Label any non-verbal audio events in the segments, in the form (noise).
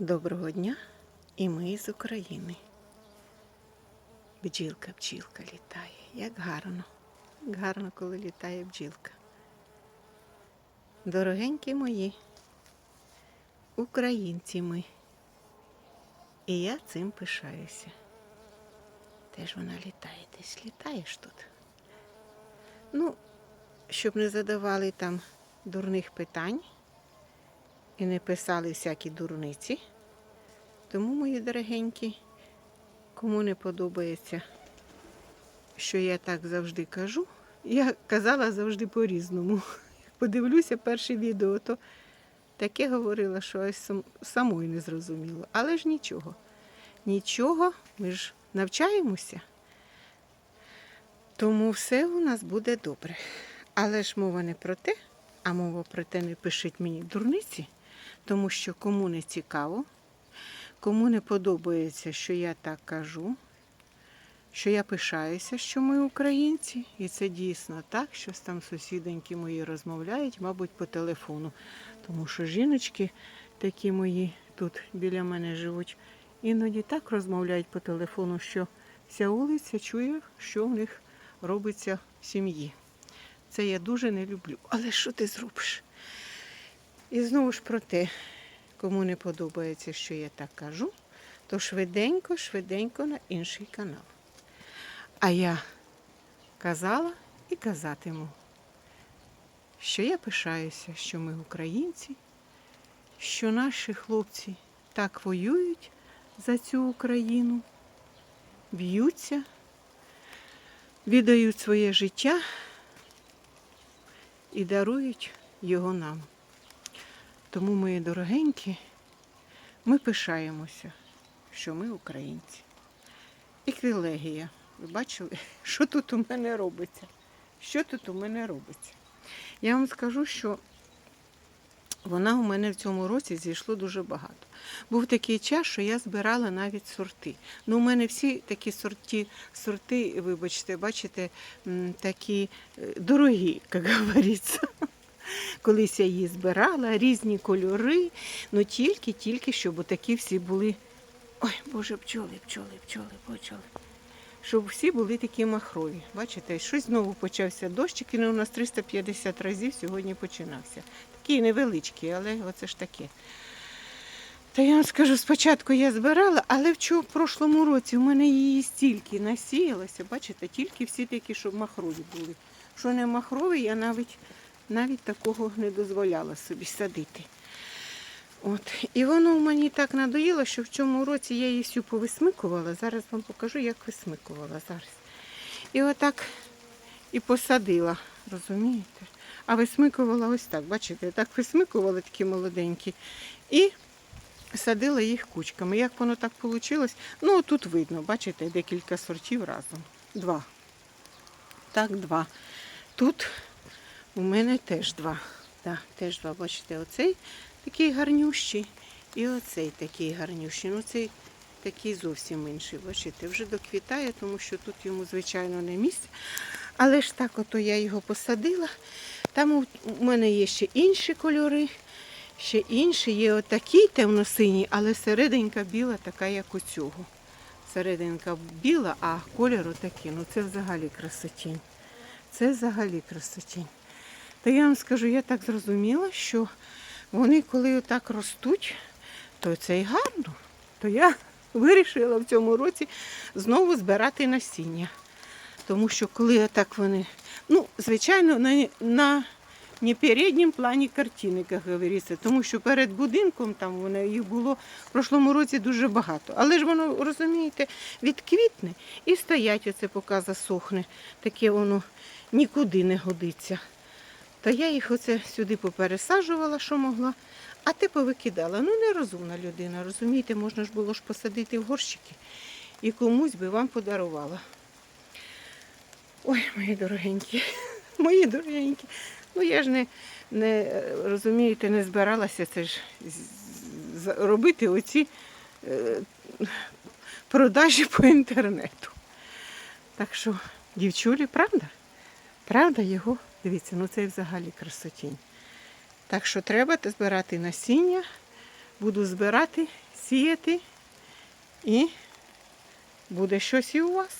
Доброго дня і ми з України. Бджілка, бджілка літає. Як гарно. Як гарно, коли літає бджілка. Дорогенькі мої, українці ми. І я цим пишаюся. Теж вона літає, десь літаєш тут. Ну, щоб не задавали там дурних питань і не писали всякі дурниці. Тому, мої дорогенькі, кому не подобається, що я так завжди кажу, я казала завжди по-різному. Подивлюся перше відео, то таке говорила, що ось сам- самої не зрозуміло. Але ж нічого. Нічого, ми ж навчаємося. Тому все у нас буде добре. Але ж мова не про те, а мова про те не пишіть мені дурниці, тому що кому не цікаво, кому не подобається, що я так кажу, що я пишаюся, що ми українці, і це дійсно так, що там сусідоньки мої розмовляють, мабуть, по телефону. Тому що жіночки такі мої тут біля мене живуть, іноді так розмовляють по телефону, що вся вулиця чує, що в них робиться в сім'ї. Це я дуже не люблю. Але що ти зробиш? І знову ж про те, кому не подобається, що я так кажу, то швиденько, швиденько на інший канал. А я казала і казатиму, що я пишаюся, що ми українці, що наші хлопці так воюють за цю Україну, б'ються, віддають своє життя і дарують його нам. Тому, мої дорогенькі, ми пишаємося, що ми українці. І крилегія. Ви бачили, (laughs) що тут у мене робиться? Що тут у мене робиться? Я вам скажу, що вона у мене в цьому році зійшло дуже багато. Був такий час, що я збирала навіть сорти. Ну, у мене всі такі сорти, сорти вибачте, бачите, такі е, дорогі, (laughs) як говориться. (laughs) Колись я її збирала, різні кольори, ну тільки-тільки, щоб такі всі були. Ой, Боже, пчоли, пчоли, пчоли, пчоли. Щоб всі були такі махрові. Бачите, щось знову почався дощик, і у нас 350 разів сьогодні починався. Такий невеличкий, але оце ж таке. Та я вам скажу, спочатку я збирала, але в прошлому році у мене її стільки насіялося, бачите, тільки всі такі, щоб махрові були. Що не махрові, я навіть, навіть такого не дозволяла собі садити. От. І воно мені так надоїло, що в цьому році я її всю повисмикувала. Зараз вам покажу, як висмикувала зараз. І отак і посадила, розумієте? А висмикувала ось так, бачите, так висмикувала такі молоденькі. І садила їх кучками. Як воно так вийшло? Ну, тут видно, бачите, декілька сортів разом. Два. Так, два. Тут у мене теж два. Так, теж два, бачите, оцей такий гарнющий і оцей такий гарнющий. Ну, цей такий зовсім інший. Бачите, вже доквітає, тому що тут йому, звичайно, не місце. Але ж так, ото я його посадила. Там у мене є ще інші кольори, ще інші. Є отакий темно-синій, але серединка біла, така, як у цього. Серединка біла, а колір отакий. Ну це взагалі красотінь. Це взагалі красотінь. Та я вам скажу, я так зрозуміла, що вони, коли отак ростуть, то це й гарно. То я (laughs) вирішила в цьому році знову збирати насіння. Тому що коли отак вони, ну, звичайно, на, на не плані картини, як говориться, тому що перед будинком там вони, їх було в прошлому році дуже багато. Але ж воно, розумієте, відквітне і стоять оце, поки засохне. Таке воно нікуди не годиться. То я їх оце сюди попересаджувала, що могла, а ти повикидала. Ну, нерозумна людина, розумієте, можна ж було ж посадити в горщики і комусь би вам подарувала. Ой, мої дорогенькі, (laughs) мої дорогенькі. Ну я ж не, не розумієте, не збиралася це ж робити оці е, продажі по інтернету. Так що, дівчулі, правда? Правда, його, дивіться, ну це взагалі красотінь. Так що треба збирати насіння, буду збирати, сіяти і буде щось і у вас.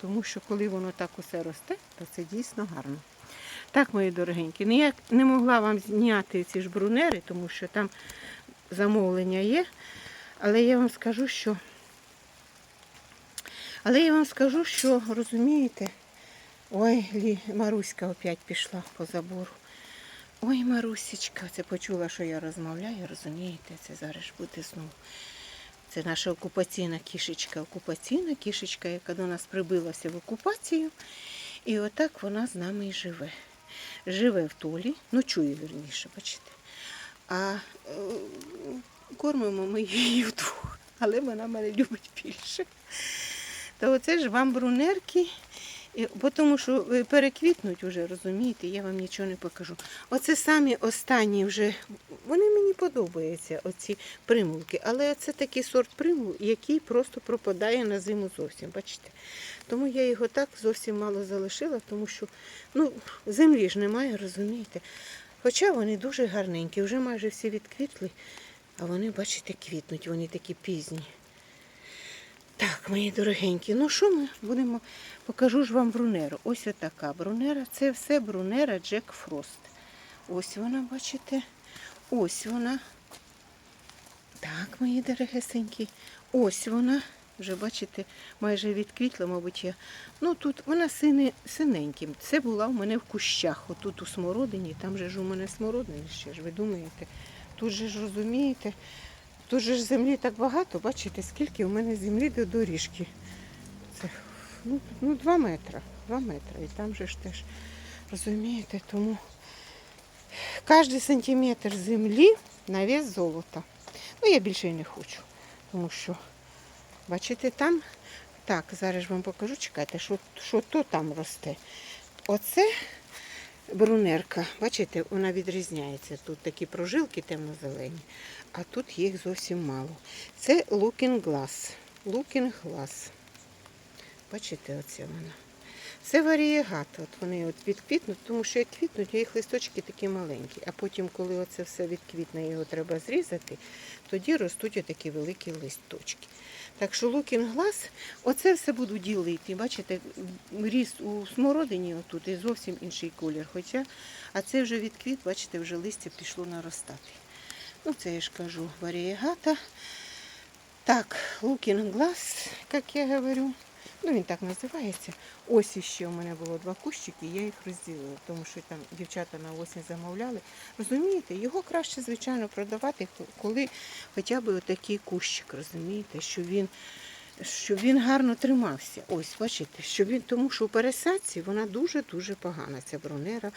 Тому що коли воно так усе росте, то це дійсно гарно. Так, мої дорогенькі, ніяк не могла вам зняти ці ж брунери, тому що там замовлення є. Але я вам скажу, що. Але я вам скажу, що розумієте, ой, Лі, Маруська опять пішла по забору. Ой, Марусечка, це почула, що я розмовляю, розумієте, це зараз буде знову. Це наша окупаційна кішечка, окупаційна кішечка, яка до нас прибилася в окупацію. І отак вона з нами і живе. Живе в толі, ночує вірніше, бачите. А е, кормимо ми її вдвох, але вона мене любить більше. Та оце ж вам брунерки, тому що переквітнуть вже, розумієте, я вам нічого не покажу. Оце самі останні вже, вони мені подобаються, оці примулки. Але це такий сорт примул, який просто пропадає на зиму зовсім. Бачите? Тому я його так зовсім мало залишила, тому що ну, землі ж немає, розумієте. Хоча вони дуже гарненькі, вже майже всі відквітли, а вони, бачите, квітнуть, вони такі пізні. Так, мої дорогенькі, ну що ми будемо, покажу ж вам брунеру. Ось отака брунера. Це все брунера Джек Фрост. Ось вона, бачите, ось вона. Так, мої дорогесенькі, ось вона. Вже бачите, майже відквітла, мабуть, я. Ну тут вона сини, синеньким. Це була в мене в кущах. Отут у смородині, там же ж у мене смородини ще ж, ви думаєте. Тут же ж розумієте, тут же ж землі так багато, бачите, скільки у мене землі до доріжки. Це ну, ну, 2 метри. 2 метри. І там же ж теж, розумієте, тому кожен сантиметр землі на вес золота. Ну, я більше і не хочу, тому що, бачите, там, так, зараз вам покажу, чекайте, що, що то там росте. Оце брунерка, бачите, вона відрізняється. Тут такі прожилки темно-зелені, а тут їх зовсім мало. Це Looking Glass. Looking Glass. Бачите, оце вона. Це варієгат. От вони от відквітнуть, тому що як квітнуть, їх листочки такі маленькі. А потім, коли оце все відквітне, його треба зрізати, тоді ростуть отакі великі листочки. Так що Glass, оце все буду ділити. Бачите, ріс у смородині отут і зовсім інший колір. Хоча, а це вже відквіт, бачите, вже листя пішло наростати. Ну, це я ж кажу, варієгата. Так, Glass, як я говорю. Ну, він так називається. Ось іще у мене було два кущики, я їх розділила, тому що там дівчата на осінь замовляли. Розумієте, його краще, звичайно, продавати, коли хоча б отакий кущик, розумієте, що він, що він гарно тримався. Ось, бачите, що він, тому що у пересадці вона дуже-дуже погана, ця бронера.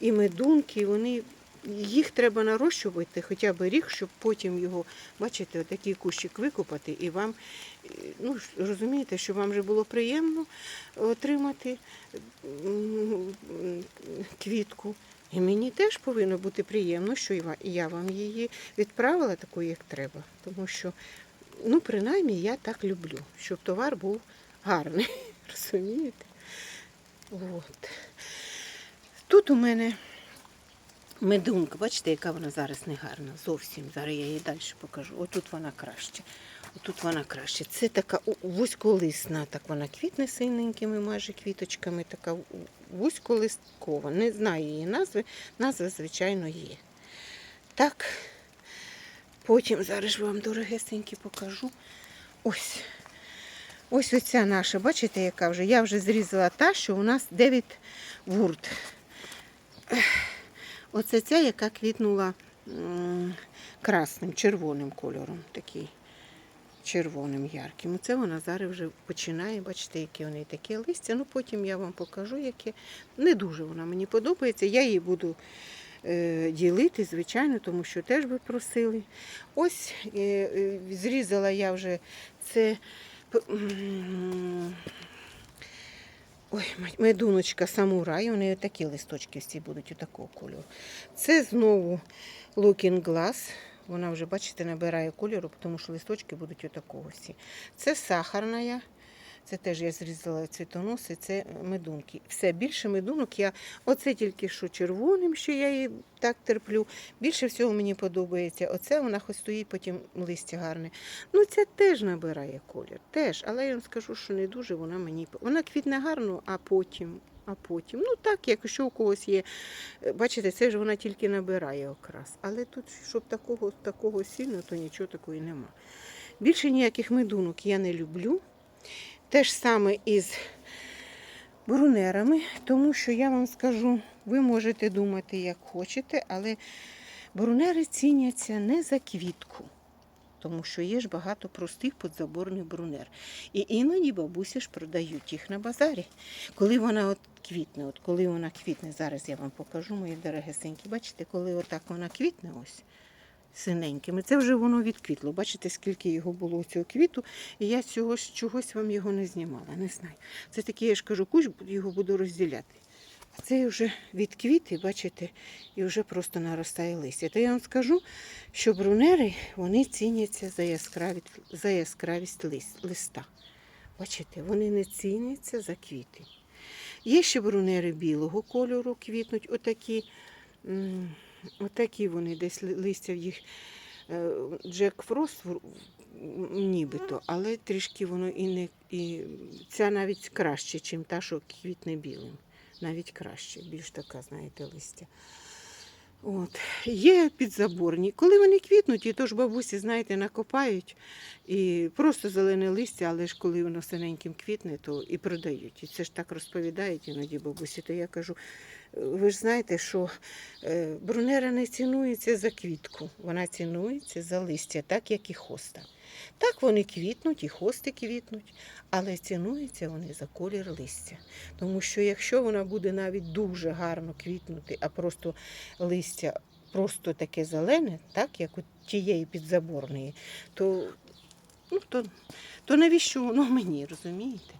І медунки, вони. Їх треба нарощувати хоча б рік, щоб потім його, бачите, отакий кущик викопати і вам, ну, розумієте, що вам вже було приємно отримати квітку. І мені теж повинно бути приємно, що я вам її відправила такою, як треба. Тому що, ну, принаймні, я так люблю, щоб товар був гарний. (laughs) Розумієте? От. Тут у мене медунка, бачите, яка вона зараз не гарна. Зовсім. Зараз я її далі покажу. Отут вона краще. Отут вона краще. Це така вузьколисна, так вона квітне синенькими майже квіточками, така вузьколисткова. Не знаю її назви. Назва, звичайно, є. Так, потім зараз вам дорогесенькі покажу. Ось. Ось оця наша, бачите, яка вже. Я вже зрізала та, що у нас 9 вурт. Оце ця, яка квітнула красним, червоним кольором, такий червоним ярким. Оце вона зараз вже починає, бачите, які вони такі листя. Ну потім я вам покажу, яке. Не дуже вона мені подобається. Я її буду е, ділити, звичайно, тому що теж ви просили. Ось е, е, зрізала я вже це. Ой, медуночка самурай, у неї такі листочки всі будуть у такого кольору. Це знову Looking Glass. Вона вже, бачите, набирає кольору, тому що листочки будуть отакого всі. Це сахарна Це теж я зрізала цвітоноси, це медунки. Все, більше медунок я. Оце тільки що червоним, що я її так терплю. Більше всього мені подобається. Оце вона хоч стоїть, потім листя гарне. Ну, це теж набирає колір. Теж, але я вам скажу, що не дуже вона мені. Вона квітне гарно, а потім. А потім, ну так, якщо у когось є, е, бачите, це ж вона тільки набирає окрас. Але тут, щоб такого, такого сильно, то нічого такого нема. Більше ніяких медунок я не люблю. Те ж саме із брунерами, тому що я вам скажу, ви можете думати, як хочете, але брунери ціняться не за квітку. Тому що є ж багато простих подзаборних брунер. І іноді бабусі ж продають їх на базарі. Коли вона от квітне, от коли вона квітне, зараз я вам покажу, мої дорогесенькі. Бачите, коли отак вона квітне, ось синенькими, це вже воно відквітло. Бачите, скільки його було цього квіту, і я цього чогось вам його не знімала. Не знаю. Це такий, я ж кажу, кущ його буду розділяти. А це вже відквіти, бачите, і вже просто наростає листя. То я вам скажу, що брунери вони ціняться за яскравість, за яскравість лис- листа. Бачите, вони не ціняться за квіти. Є ще брунери білого кольору квітнуть, отакі, отакі вони десь листя в їх е, Джек Фрост нібито, але трішки воно і не і ця навіть краще, ніж та, що квітне білим. Навіть краще, більш така, знаєте, листя. От. Є підзаборні. Коли вони квітнуть, і то ж бабусі, знаєте, накопають і просто зелене листя, але ж коли воно синеньким квітне, то і продають. І це ж так розповідають іноді бабусі. То я кажу, «Е, ви ж знаєте, що е, брунера не цінується за квітку, вона цінується за листя, так як і хоста. Так вони квітнуть, і хости квітнуть, але цінуються вони за колір листя. Тому що якщо вона буде навіть дуже гарно квітнути, а просто листя просто таке зелене, так як у тієї підзаборної, то, ну, то, то навіщо воно (laughs) мені, розумієте?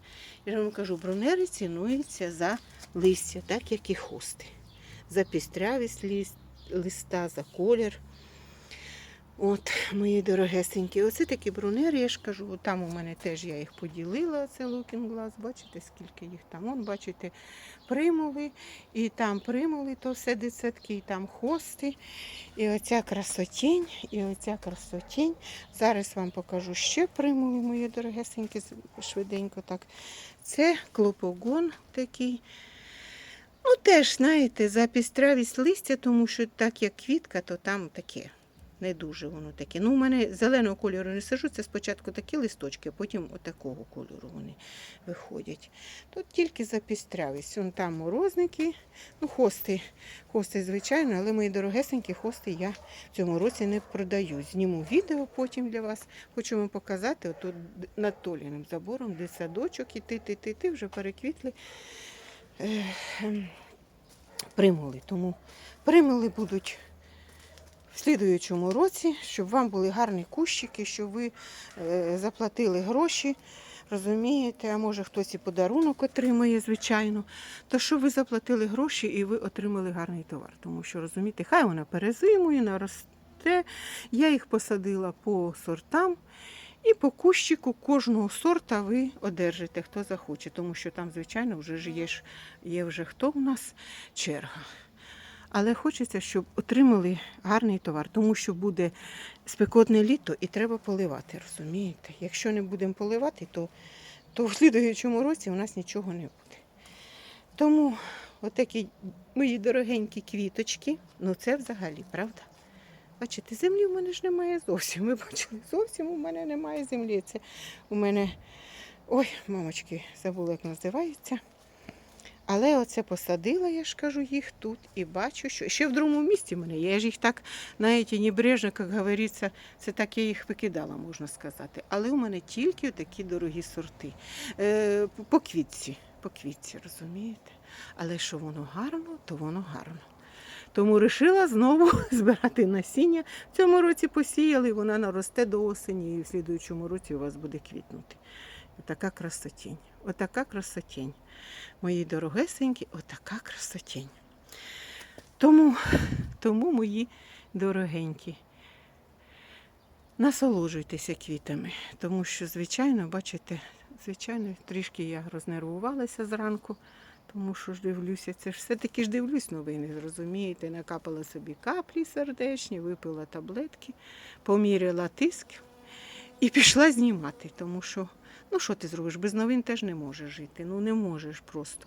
Я вам кажу, брунери цінуються за листя, так як і хости. За пістрявість листа, за колір. От, мої дорогесенькі, оце такі брунери, я ж кажу, там у мене теж я їх поділила, це Glass, бачите, скільки їх там. Вон, бачите, примули, і там примули, то все десятки, і там хости. І оця красотінь, і оця красотінь. Зараз вам покажу ще примули, мої дорогесенькі, швиденько так. Це клопогон такий. Ну, теж, знаєте, за пістрявість листя, тому що так як квітка, то там таке. Не дуже воно таке. Ну, у мене зеленого кольору не сажу, це спочатку такі листочки, а потім отакого кольору вони виходять. Тут тільки за пістрявість. Вон там морозники, ну, хости, хости, звичайно, але мої дорогесенькі хости я в цьому році не продаю. Зніму відео потім для вас. Хочу вам показати, отут над Толіним забором, де садочок, і ти, ти, ти, ти вже переквітли. Е, ем, примули. Тому примули будуть в слідуючому році, щоб вам були гарні кущики, щоб ви е, заплатили гроші. Розумієте, а може хтось і подарунок отримає, звичайно. То що ви заплатили гроші і ви отримали гарний товар. Тому що розумієте, хай вона перезимує, наросте. Я їх посадила по сортам. І по кущику кожного сорта ви одержите, хто захоче, тому що там, звичайно, вже ж є, є вже хто у нас черга. Але хочеться, щоб отримали гарний товар, тому що буде спекотне літо і треба поливати, розумієте? Якщо не будемо поливати, то, то в слідуючому році у нас нічого не буде. Тому отакі мої дорогенькі квіточки, ну це взагалі, правда? Бачите, землі в мене ж немає зовсім. Ви бачили, зовсім у мене немає землі. Це у мене. Ой, мамочки, забула, як називається. Але оце посадила, я ж кажу, їх тут і бачу, що ще в другому місці в мене. Я ж їх так, знаєте, небрежно, як говориться, це так я їх викидала, можна сказати. Але у мене тільки такі дорогі сорти. Е, по квітці, по квітці, розумієте? Але що воно гарно, то воно гарно. Тому вирішила знову (laughs) збирати насіння. В цьому році посіяли, вона наросте до осені, і в слідуючому році у вас буде квітнути. Отака красотінь. Отака красотінь. Мої дорогесенькі, отака красотінь. Тому, тому мої дорогенькі, насолоджуйтеся квітами, тому що, звичайно, бачите, звичайно, трішки я рознервувалася зранку, тому що ж дивлюся, це ж все-таки ж дивлюсь новини, зрозумієте, накапала собі каплі сердечні, випила таблетки, поміряла тиск і пішла знімати, тому що, ну що ти зробиш, без новин теж не можеш жити. Ну не можеш просто.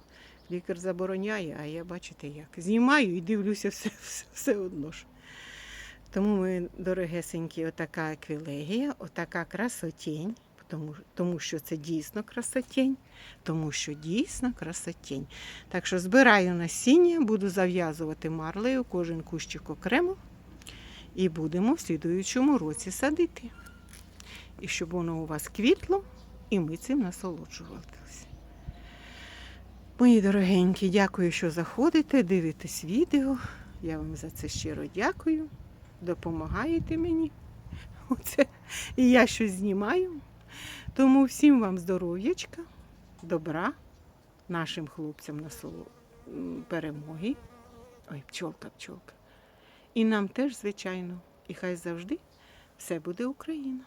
Лікар забороняє, а я бачите як. Знімаю і дивлюся все, (laughs) все, все одно ж. Тому ми, дорогесенькі, отака еквілегія, отака красотінь, тому, тому що це дійсно красотінь, тому що дійсно красотінь. Так що збираю насіння, буду зав'язувати марлею кожен кущик окремо і будемо в слідуючому році садити. І щоб воно у вас квітло, і ми цим насолоджувалися. Мої дорогенькі, дякую, що заходите, дивитесь відео. Я вам за це щиро дякую. Допомагаєте мені. (laughs) Оце. І я щось знімаю. Тому всім вам здоров'ячка, добра, нашим хлопцям на соло... перемоги. Ой, пчолка, пчолка. І нам теж, звичайно. І хай завжди все буде Україна.